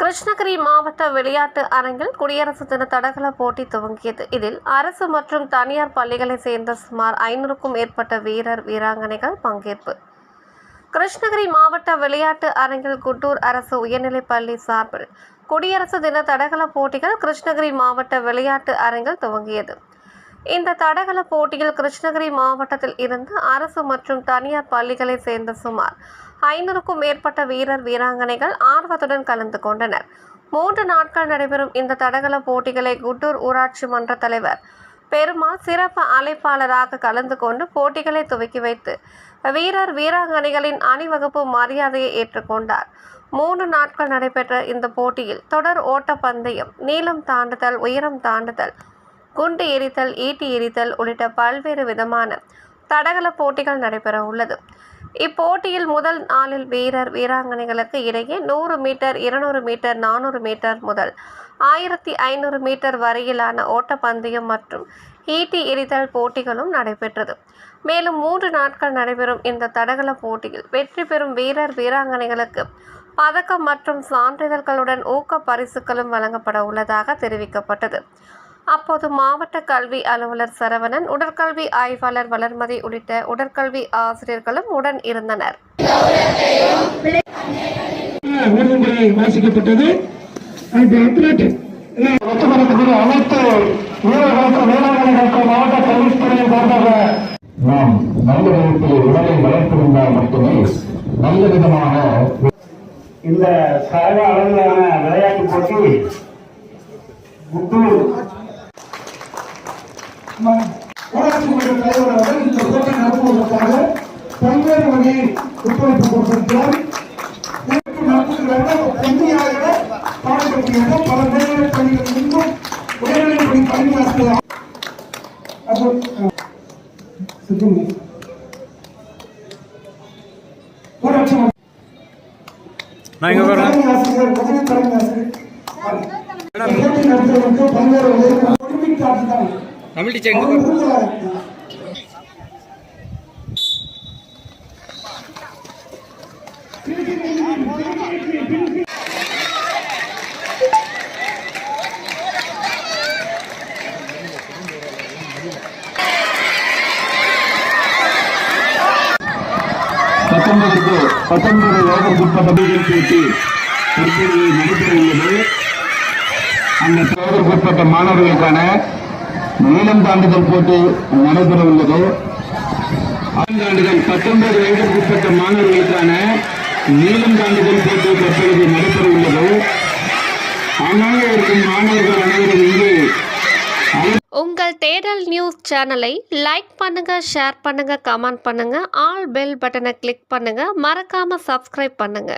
கிருஷ்ணகிரி மாவட்ட விளையாட்டு அரங்கில் குடியரசு தின தடகள போட்டி துவங்கியது. இதில் அரசு மற்றும் தனியார் பள்ளிகளைச் சேர்ந்த சுமார் ஐநூறுக்கும் மேற்பட்ட வீரர் வீராங்கனைகள் பங்கேற்பு. கிருஷ்ணகிரி மாவட்ட விளையாட்டு அரங்கில் குட்டூர் அரசு உயர்நிலைப் பள்ளி சார்பில் குடியரசு தின தடகள போட்டிகள் கிருஷ்ணகிரி மாவட்ட விளையாட்டு அரங்கில் துவங்கியது. இந்த தடகள போட்டியில் கிருஷ்ணகிரி மாவட்டத்தில் இருந்து அரசு மற்றும் தனியார் பள்ளிகளைச் சேர்ந்த சுமார் ஐநூறுக்கும் மேற்பட்ட வீரர் வீராங்கனைகள் ஆர்வத்துடன் கலந்து கொண்டனர். மூன்று நாட்கள் நடைபெறும் இந்த தடகள போட்டிகளை குட்டூர் ஊராட்சி மன்ற தலைவர் பெருமாள் சிறப்பு அழைப்பாளராக கலந்து கொண்டு போட்டிகளை துவக்கி வைத்து வீரர் வீராங்கனைகளின் அணிவகுப்பு மரியாதையை ஏற்றுக்கொண்டார். மூன்று நாட்கள் நடைபெற்ற இந்த போட்டியில் தொடர் ஓட்டப்பந்தயம் நீளம் தாண்டுதல் உயரம் தாண்டுதல் குண்டு எரித்தல் ஈட்டி எரித்தல் உள்ளிட்ட பல்வேறு விதமான தடகள போட்டிகள் நடைபெற உள்ளது. இப்போட்டியில் முதல் நாளில் வீரர் வீராங்கனைகளுக்கு இடையே நூறு மீட்டர் இருநூறு மீட்டர் நானூறு மீட்டர் முதல் ஆயிரத்தி ஐநூறு மீட்டர் வரையிலான ஓட்டப்பந்தயம் மற்றும் ஈட்டி எரிதல் போட்டிகளும் நடைபெற்றது. மேலும் மூன்று நாட்கள் நடைபெறும் இந்த தடகள போட்டியில் வெற்றி பெறும் வீரர் வீராங்கனைகளுக்கு பதக்கம் மற்றும் சான்றிதழ்களுடன் ஊக்க பரிசுகளும் வழங்கப்பட உள்ளதாக தெரிவிக்கப்பட்டது. அப்போது மாவட்ட கல்வி அலுவலர் சரவணன் உடற்கல்வி ஆய்வாளர் வளர்மதி உள்ளிட்ட உடற்கல்வி ஆசிரியர்களும் உடன் இருந்தனர். வாசிக்கப்பட்டது நாம் நல்ல விதத்தில் உடலை வளர்த்திருந்தால் மட்டுமே நல்ல இந்த சர்வ அளவிலான விளையாட்டு போட்டி குட்டூர் ஊராட்சி மன்ற தலைவர் அவர்கள் இந்த போட்டி நடத்துவதற்காக பல்வேறு வகையில் ஒத்துழைப்பு கல்வியாக பாடப்பட்டியாக பல மேல்நிலை பள்ளிகள் இன்னும் உயர்நிலைப்பள்ளி கல்வி ஆசிரியர் அப்போ சுத்தம் பத்தொன்பதுக்கு பத்தொன்பது வயதுக்குட்பட்ட பள்ளிகள் போட்டி தற்போது நடைபெற உள்ளது அந்த வயதுக்குட்பட்ட மாணவர்களுக்கான நீளம் தாண்டுதல் போட்டி நடைபெற உள்ளது ஆண்டாண்டுகள் பத்தொன்பது வயதிற்குட்பட்ட மாணவர்களுக்கான நீளம் தாண்டுதல் போட்டி தற்பொழுது நடைபெற உள்ளது ஆங்காங்கே இருக்கும் மாணவர்கள் அனைவரும் இங்கு உங்கள் தேடல் நியூஸ் சேனலை லைக் பண்ணுங்க ஷேர் பண்ணுங்க கமெண்ட் பண்ணுங்க ஆல் பெல் பட்டனை கிளிக் பண்ணுங்க மறக்காம சப்ஸ்கிரைப் பண்ணுங்க.